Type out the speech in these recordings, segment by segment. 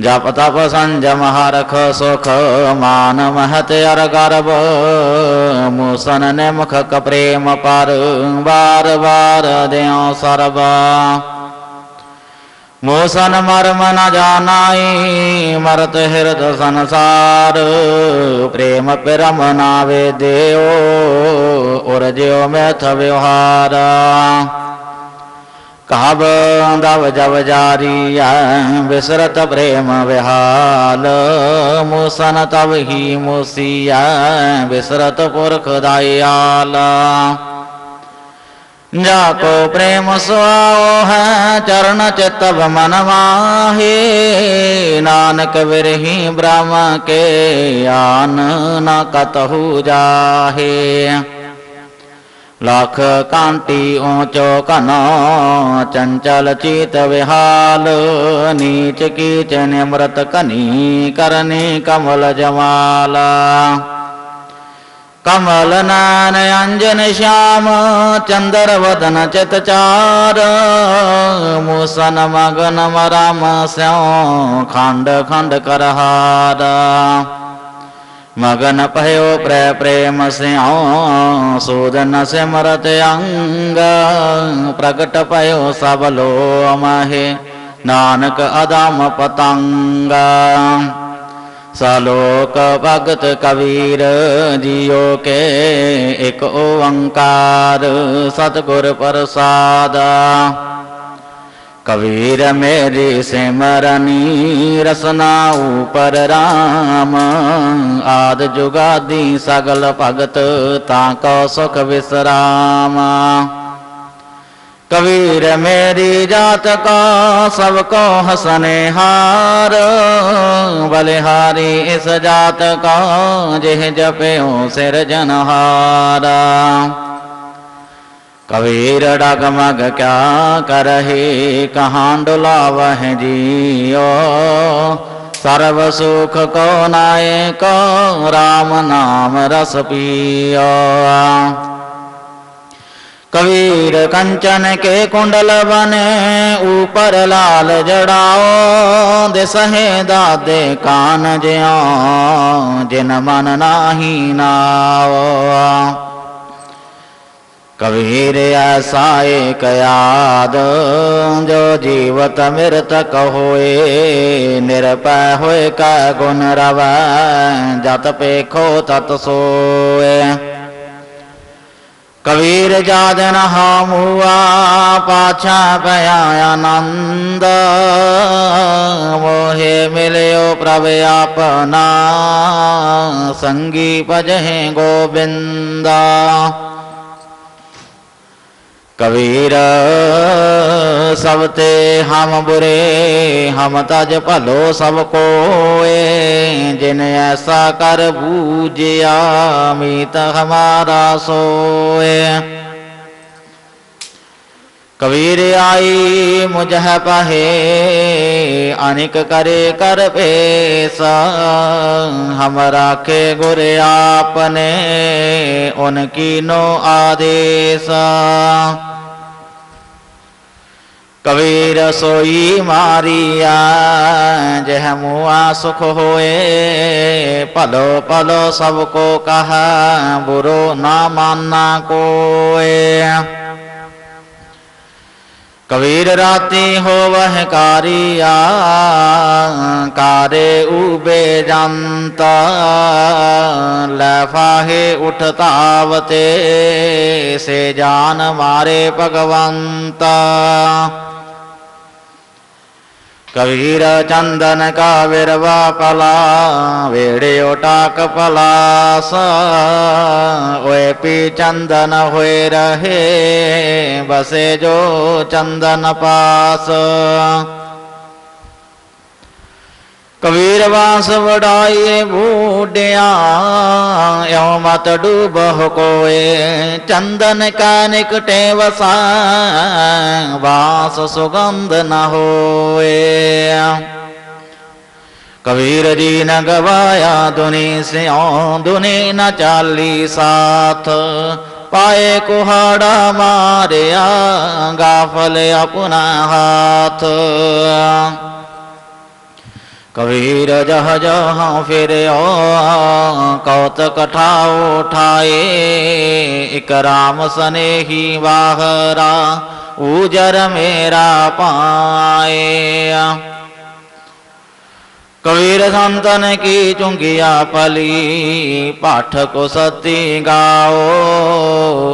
जप तप संजम हरख सुख मान महत अर गर्भ मूसन ने मुख प्रेम पर बार बार देव सर्व। मूसन मर्म न जानाई, मरत हृद संसार, प्रेम पिरम नावे देव उर ज्यो मैथ व्यवहार। कब दव जब जारी विसरत प्रेम विहाल। मूसन तब ही मूसिया, विसरत पुरख दयाल। जाको प्रेम सुआओ है, चरण चितव मन माहे। नानक विरही ब्रह्म के आन न कतहु जाहे। लाख कांटी ऊंचो कनो, चंचल चीत विहाल, नीच की कीच निमृत कनी, करनी कमल जमाला कमल नान अंजन श्याम, चंद्र वदन चित चार, मूसन मगन मराम स्यो खंड खंड करहारा। मगन पयो प्र प्रेम स्यो सूदन सिमरत अंग। प्रकट पयो सबलो महे नानक अदाम पतंग। सलोक भगत कबीर जियो के एक ओंकार, सतगुर प्रसाद। कबीर मेरी सिमरनी रसना ऊपर राम। आद जुगादी सगल भगत, ताको सुख विश्राम। कबीर मेरी जात का सबको हसने हार बलिहारी इस जात का जिह जपो सिर जनहारा। कबीर डगमग क्या करहे? कहाँ डुलावह जियो? सर्व सुख को नाय को राम नाम रस पियो। कबीर कंचन के कुंडल बने, ऊपर लाल जड़ाओ। दिसहे दादे कान ज्यो, जिन मन नाही नाओ। कबीर ऐसा एक याद जो जीवत मृतक होए निरपय होए का गुण रव, जत पेखो तत सोए। कबीर जादन हुआ पाछा पया आनंद मोहे मिलयो प्रभ अपना संगी पजहे गोविंदा। कबीर सबते हम बुरे, हम तज भलो सबको जिन ऐसा कर बूझिया, मीत हमारा सोए। कबीर आई, मुझ पहे अनिक करे कर पेसा हम राखे गुर आपने, उनकी नो आदेश। कबीर सोई मारिया, जह मुआ सुख होए। पलो पलो सबको कहा, बुरो ना मानना कोए। कबीर राति हो वह कारिया कारे उबे जानता लफाहे उठतावते से जान मारे भगवंता। कबीर चंदन का विरवा पला वेड़े ओटाक पलास ओए पी चंदन हुए रहे, बसे जो चंदन पास। कबीर वास वडाइए बूढ़िया मत डूब कोए। चंदन का निकटे वसा, वास सुगंध न होए। कबीर जी न गवाया, दुनी से दुनी न चाली साथ। पाए कुहाड़ा मारिया गाफल अपना हाथ। कबीर जह जह फिर कौत कठा उठाए। एक राम सने ही बाहरा उजर मेरा पाए। कबीर संतन की चुंगिया पली, पाठ को सती गाओ।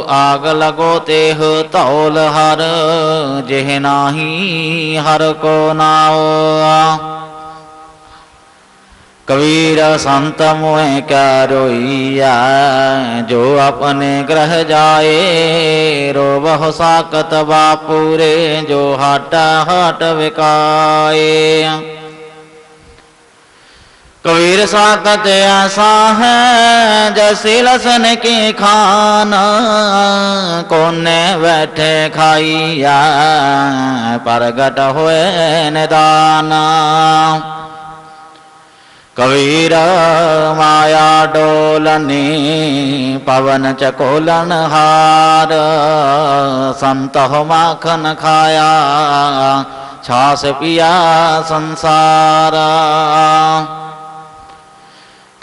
आग लगो तेह तौल हर, जेह नाही हर को नाओ। कबीर संत मुए क्या रोइया जो अपने ग्रह जाए रो बह साकत बापूरे, जो हट हट विकाए कबीर साकत ऐसा है, जैसे लसन के खाना, कोने बैठे खाइया परगट हुए निदाना। कबीर माया डोलनी, पवन चकोलन हार, संत हो माखन खाया, छास पिया संसार।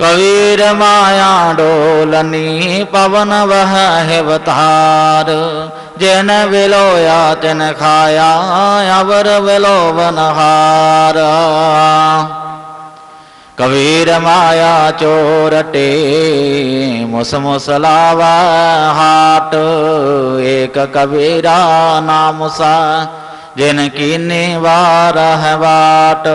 कबीर माया डोलनी, पवन वह है बतार जिन विलोया तिन खाया, अवर विलोवन हार। कबीर माया चोरटे, मुस मुसलावा हाट, एक कबीरा नाम सा, जिनकी निवार है बाट।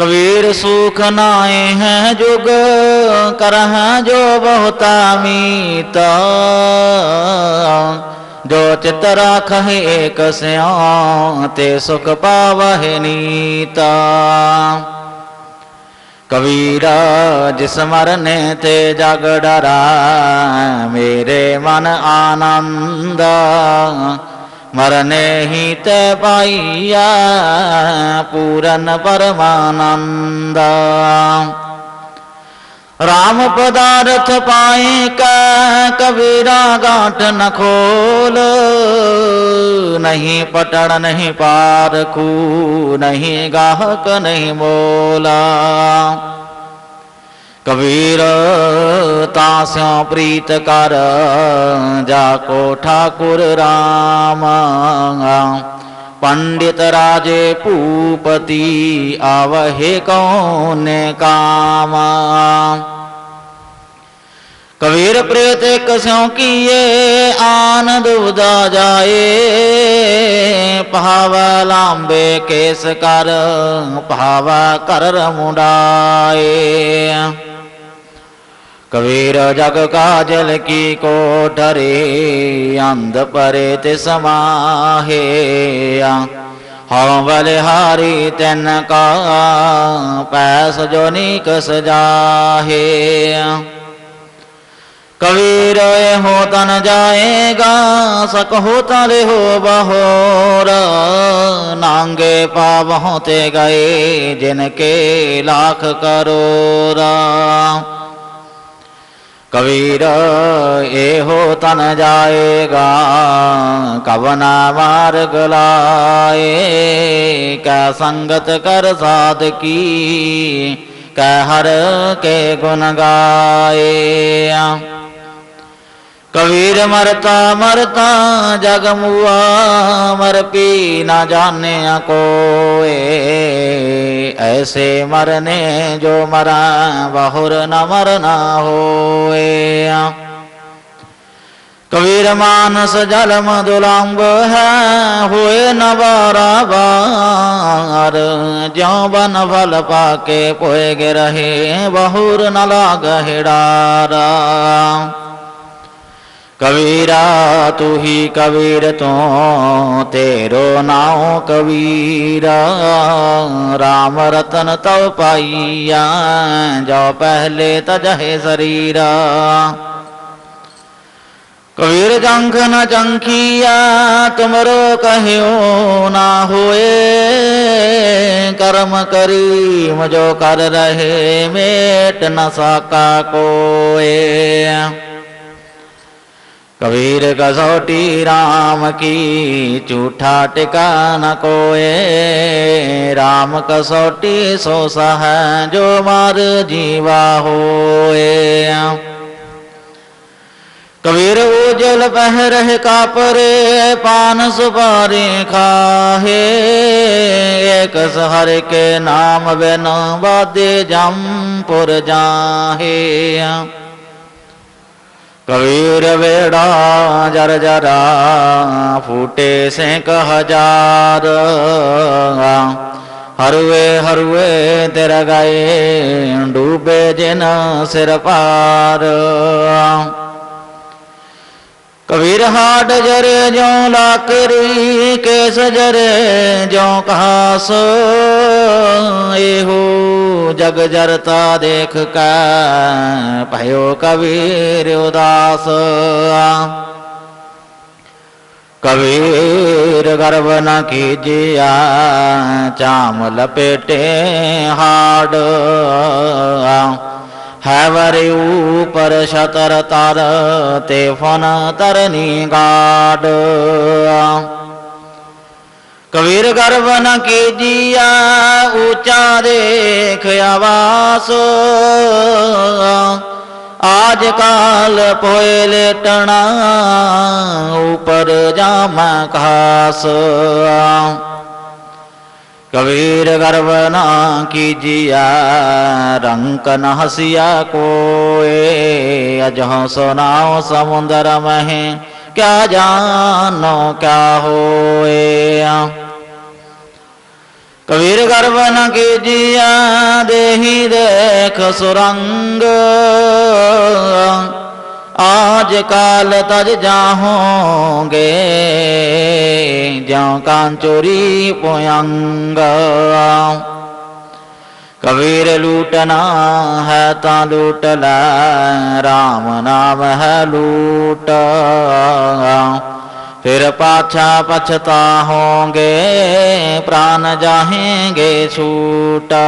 कबीर सुख नाए हैं जुग कर जो बहुता मीता चित राख एक ते सुख पावह नीता। कबीरा जिस मरने ते जग डरा, मेरे मन आनंद। मरने ही ते पाइया पूरन परमानंद। राम पदार्थ पाए कबीरा गांठ न खोल। नहीं पटड़ नहीं पार खू नहीं गाहक, नहीं मोला। कबीर, तास्यों प्रीत कर जाको ठाकुर राम। पंडित राजे पूपति आवहे कौन काम? कबीर प्रेत कस्यों किए, आनंद उदा जाए। पहावा लांबे केस कर, पहावा कर मुंडाए कबीर जग का जल की कोठरे, अंध परे ते समाहे। हम बलिहारी तेन का पैस जो निक सजाहे कबीर हो तन जाएगा, सक हो तले हो बहोर। नांगे पाव होते गए, जिनके लाख करोरा। कबीर ए हो तन जाएगा, कवना मार्ग लाए। क्या संगत कर साध की कह हर के गुण गाए। कबीर मरता मरता जग मुआ मर पी न जाने को ऐसे मरने जो मरा, बहुर न मरना होए। कबीर मानस जल मधुलांब है, हुए न बार ज्यो बन फल पाके पोए रहे, बहुर न लाग हिडारा। कबीरा, तू ही कबीर तो तेरो नाव कबीरा। राम रतन तव पाइया, जो पहले तजहे शरीरा। कबीर जंख न चंखिया, तुमरो कहो ना हुए। कर्म करी मुझो कर रहे, मेट न सका कोए। कबीर कसौटी राम की, झूठा न कोए। राम कसौटी सो सह जो मार जीवा होए। कबीर उजल पहर का परे पान सुपारी खाहे। एक सहर के नाम बिन बादे जमपुर जाहे। कबीर बेड़ा जर जरा, फूटे से कह हज़ार। हरुए हरुए तेरा गाए डूबे जिन सिर पार। कबीर हाड जरे जो लाकरी, केस जरे जो कहास हो जग जरता देख का भयो कबीर उदास। कबीर गर्व न कीजिया, चाम लपेटे हाड। हैवर ऊपर शतर तर ते फन तरनी गाड। कबीर गर्व न कीजिया ऊँचा देख आवास। आज काल पोए लेटना ऊपर जाम खास। कबीर गर्व न कीजिया रंक न हसिया कोए। अजह सुनाओ समुद्र में क्या जानो क्या होए। कबीर गर्व न कीजिया देही देख सुरंग आज काल तज जाहोगे ज्यो कांचोरी पोयंग कबीर लूटना है ता लूट राम नाम है लूट फिर पाछा पछता होंगे, प्राण जाहेंगे छूटा।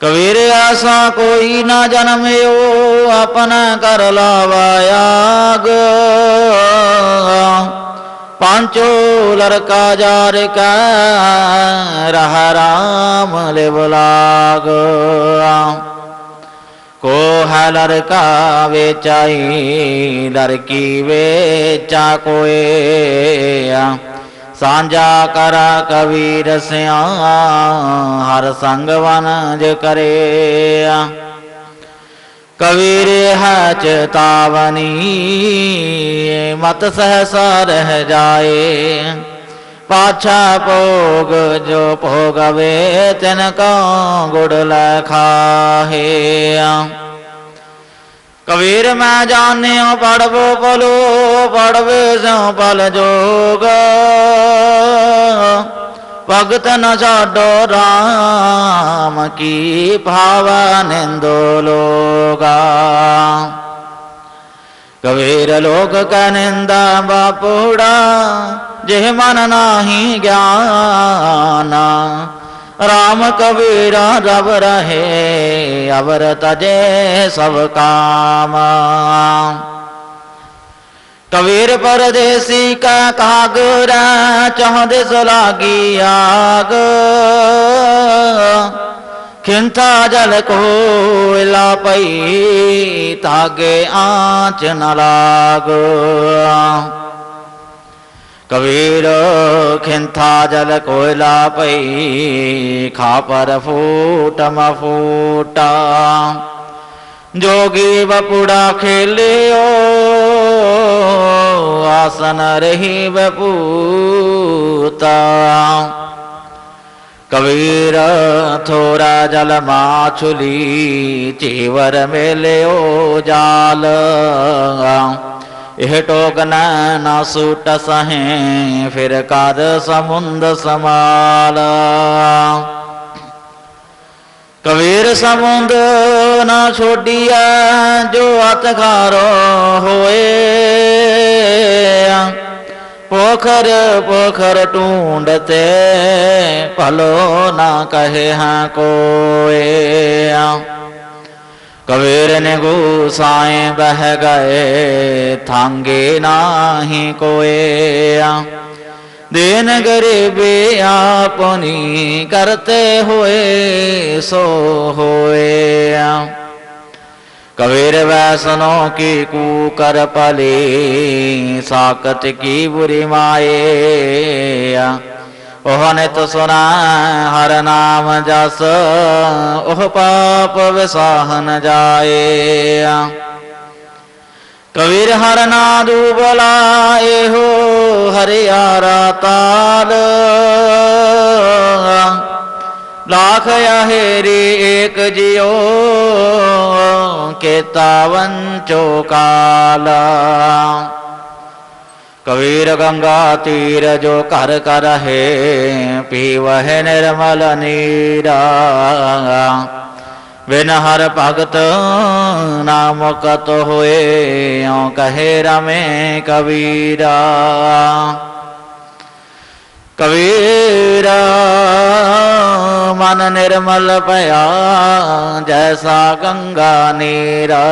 कबीर ऐसा कोई ना जन्मयो अपना कर लावायाग पांचो लड़का जार का, रह राम ले बुलाग। को है लड़का वेचाई लड़की वेचा कोए सांझा करा कबीर स्या हर संग वनज करे कबीर है चेतावनी मत सहसा रह जाए पाछा पोग जो पोगवे तिनका गुड़ लखाहे कबीर मैं जाने पढ़बो पलो पढ़वे सो पल जोग। भगत न छो राम की भावा निंदो लोगा। कबीर लोग का निंदा बापुड़ा जे मन नाही ज्ञाना राम कबीरा रब रहे अवर तजे सब काम कबीर परदेसी का कागरा चौदे लागी आग खिंथा जल को पई तागे आँच न लाग कबीर खिंथा जल कोयला पई खापर फूट मफूटा जोगी बपुड़ा खेलियो, आसन रही बपूता। कबीर थोड़ा जल माछुली, चीवर मेलियो जाल। यह टोकना न सूट सहे फिर कर समुंद समाल कबीर समुंद न छोड़िया जो अतखारो होए। पोखर पोखर टूंडते पलो ना कहे हाँ कोए। कबीर ने गुसाए बह गए, थांगे नाही कोए। देन गरीबी आपनी करते हुए सो होए। कबीर वैसनों की कूकर पली, साकत की बुरी माए। ओह तो सुना, हर नाम जस ओह पाप विसाहन जाए। कबीर हर ना दूबलाए हो, हरियारा ताल। लाख हेरी एक जियो के तावन चौकाला। कबीर गंगा तीर जो कर कर है पी वह निर्मल नीरा। बिन हर भगत नाम कत हुए कहे रमे कबीरा। कबीरा। मन निर्मल पया जैसा गंगा नीरा,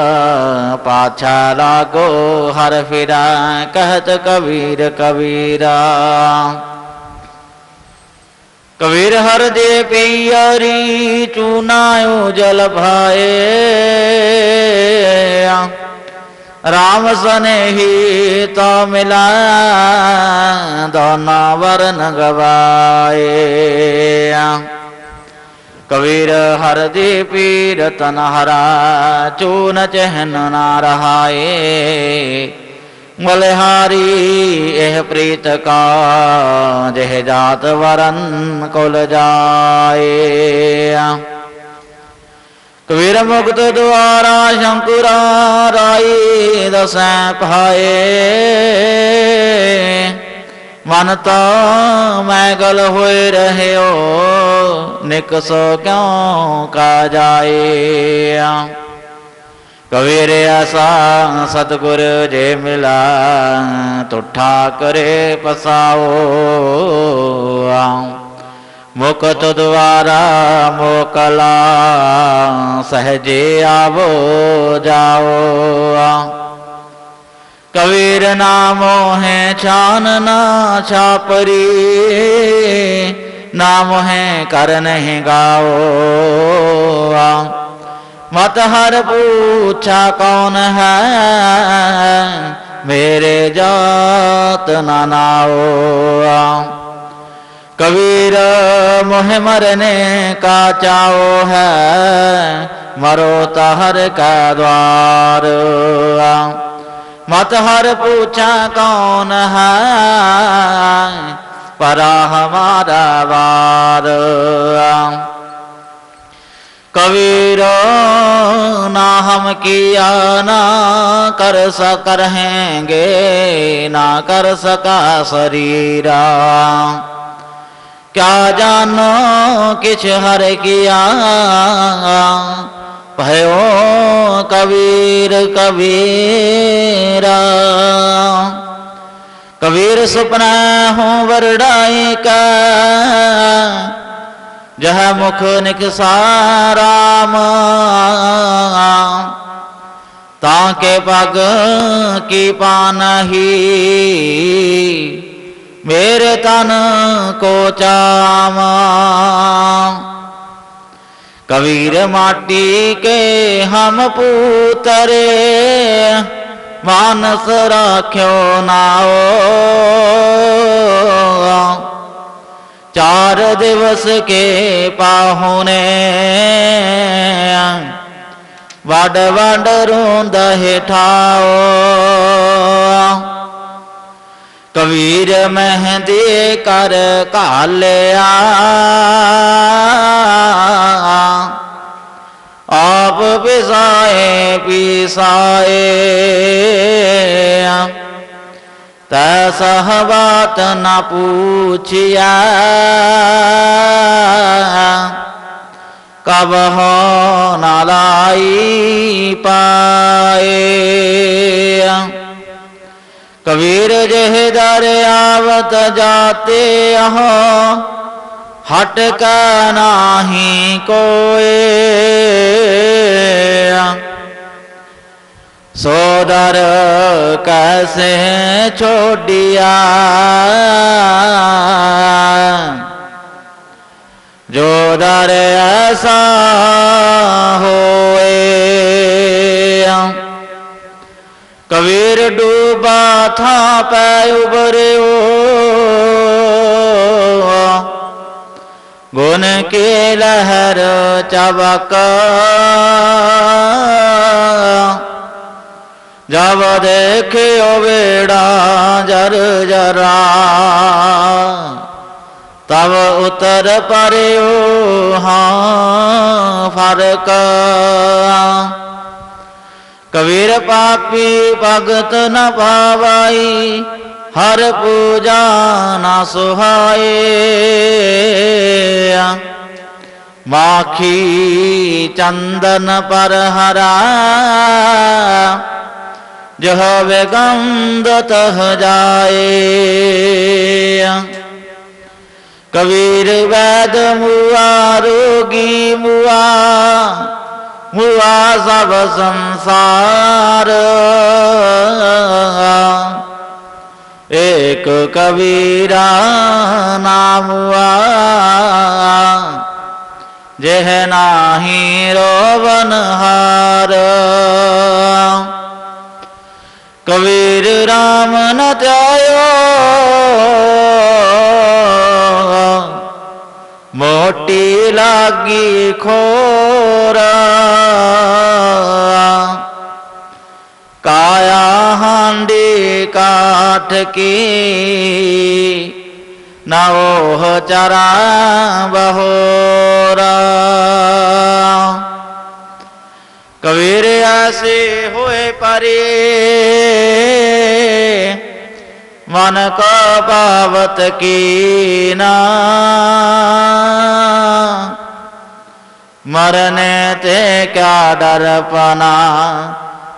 पाछा लागो हर फिरा, कहत कबीर कबीरा। कबीर हर दे पियरी, चूनायो जल भाए। राम सने ही तो मिला, दोना वरन गवाए। कबीर हर दे पीर तन हरा, चून चहन ना रहाए। मलहारी एह प्रीत का जह जात वरन कुल जाए। कबीर मुक्त द्वारा शंकुरा राई दस पाए मन तो मैगल हो रहे हो निक सो क्यों का जाए कबीर ऐसा सतगुर जे मिला तुठा करे पसाओ मुकत द्वारा मोकला सहजे आवो जाओ कबीर नामो है छानना छापरी। नाम है कर नहीं गाओ। मत हर पूछा कौन है? मेरे जात नानाओ कबीर मोह मरने का चाओ है, मरो तहर का द्वार। मत हर पूछा कौन है? परा हमारा वार। कबीर ना हम किया ना कर सक रहेंगे ना कर सका शरीरा। क्या जानो किछ हर किया? भयो कबीर कबीरा कबीर सुपना हूँ वरडाई का जह मुख निकसाराम ताके पग की पानही मेरे तन को चाम कबीर माटी के हम पूतरे, मानस राख्यो नाओ। चार दिवस के पाहुने, वड वड रोंद हेठाओ कबीर मेहंदी कर कालिया। आप पिसाए पिसाए। तसह बात न पूछिया। कब हो नालाई पाए। कबीर जह दर आवत जाते हो हट का नाही कोए। सोदर कैसे छोड़िया। जो दर ऐसा होए। कबीर डूबा था पै उबरे गुण के लहर चबक जब देखे बेड़ा जर जरा। तब उतर परे हाँ फरक। कबीर पापी भगत न पावाई, हर पूजा न सुहाए माखी चंदन पर हरा जह गंद तह जाए। कबीर वैद मुआ, रोगी मुआ मुआ सब संसार। एक कबीरा नाम हुआ जह नाही रोवन हार। कबीर राम न त्यायो। मोटी लागी खोरा। काया हांडी काठ की। नवोह चरा बहोरा। कबीर ऐसे हुए परे, मन को पावत की ना। मरने ते क्या डर पना,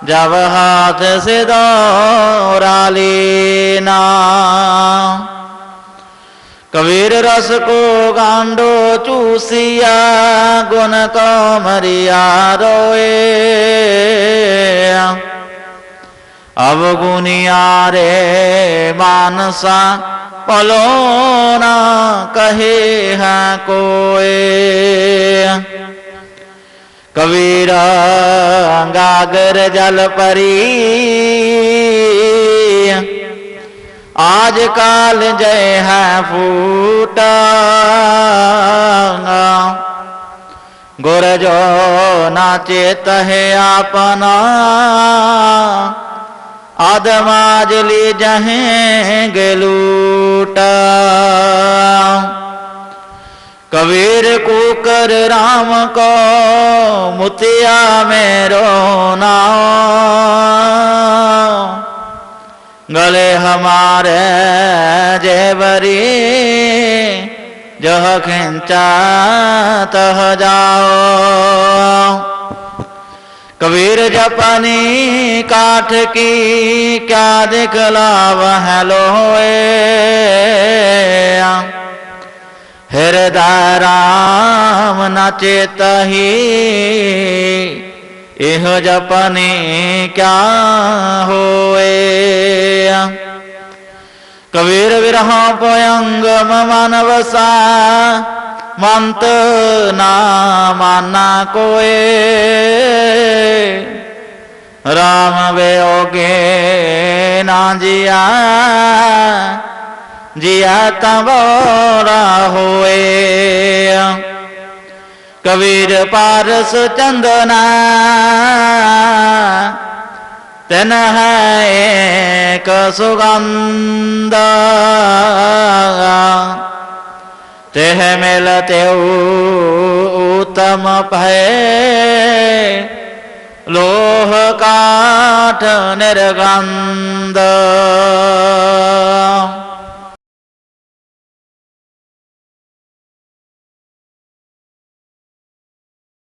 जब हाथ से दौरा लेना। कबीर रस को गांडो चूसिया, गुण को मरिया रोए। अब गुनिया रे मानसा पलोना कहे है कोए। कबीर गागर जल परी। आज काल जय है फूटा। गुर जो नाचे तहे अपना आदमाज ली जहें गलूटा कबीर कुकर राम को मुतिया में रोना। गले हमारे जेवरी, जह खिंचा तह जाओ। कबीर जपनी काठ की क्या दिखला वह लोए हृदय राम नचेत ही इह जपने क्या होए? कबीर विरह पयंग मानवसा, मंत ना माना कोए। राम बेओगे ना जिया जिया तबोरा होए। कबीर पारस चंदना तेन है एक सुगंध। तेह मिलते उत्तम भय लोह काठ निर्गंध।